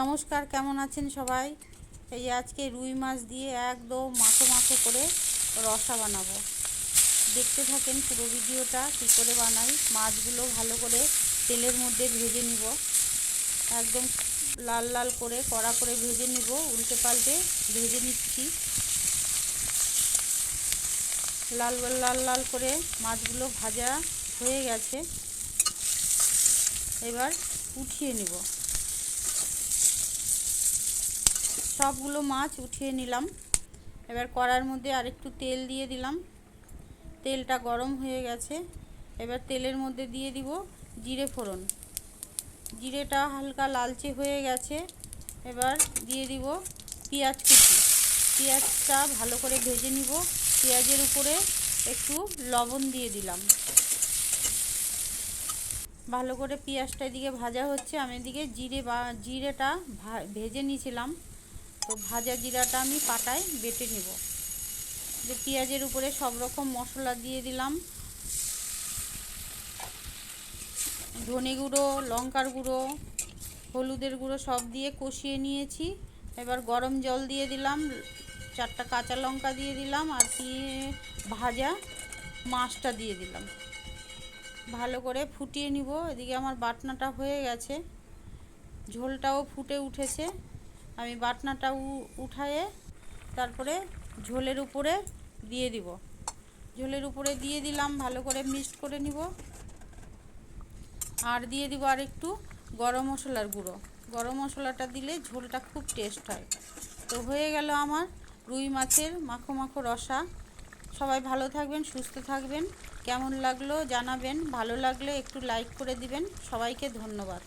নমস্কার, কেমন আছেন সবাই? এই আজকে রুই মাছ দিয়ে একদম মাখো মাখো করে রসা বানাবো। দেখতে থাকেন পুরো ভিডিওটা, কী করে বানাই। মাছগুলো ভালো করে তেলের মধ্যে ভেজে নিব। একদম লাল লাল করে কড়া করে ভেজে নিব। উল্টে পাল্টে ভেজে নিচ্ছি। লাল লাল লাল করে মাছগুলো ভাজা হয়ে গেছে। এবার উঠিয়ে নিব। সবগুলো মাছ উঠিয়ে নিলাম। এবার কড়ার মধ্যে আরেকটু তেল দিয়ে দিলাম। তেলটা গরম হয়ে গেছে। এবার তেলের মধ্যে দিয়ে দিব জিরে ফোড়ন। জিরেটা হালকা লালচে হয়ে গেছে। এবার দিয়ে দিব পেঁয়াজ কুচি। পেঁয়াজটা ভালো করে ভেজে নিব। পেঁয়াজের উপরে একটু লবণ দিয়ে দিলাম। ভালো করে পেঁয়াজটা এদিকে ভাজা হচ্ছে। আমি এদিকে জিরে বা, জিরেটা ভেজে নিয়েছিলাম। তো ভাজা জিরাটা আমি পাটায় বেটে নেব। যে পেঁয়াজের উপরে সব রকম মশলা দিয়ে দিলাম। ধনে গুঁড়ো, লঙ্কার গুঁড়ো, হলুদের গুঁড়ো সব দিয়ে কষিয়ে নিয়েছি। এবার গরম জল দিয়ে দিলাম, চারটা কাঁচা লঙ্কা দিয়ে দিলাম আর দিয়ে ভাজা মাছটা দিয়ে দিলাম। ভালো করে ফুটিয়ে নিব। এদিকে আমার বাটনাটা হয়ে গেছে। ঝোলটাও ফুটে উঠেছে। আমি বাটনাটা উঠায়ে তারপরে ঝোলের উপরে দিয়ে দিব। ঝোলের উপরে দিয়ে দিলাম, ভালো করে মিক্সড করে নিব। আর দিয়ে দিব আর একটু গরম মশলার গুঁড়ো। গরম মশলাটা দিলে ঝোলটা খুব টেস্ট হয়। তো হয়ে গেল আমার রুই মাছের মাখো মাখো রসা। সবাই ভালো থাকবেন, সুস্থ থাকবেন। কেমন লাগল জানাবেন। ভালো লাগলে একটু লাইক করে দিবেন। সবাইকে ধন্যবাদ।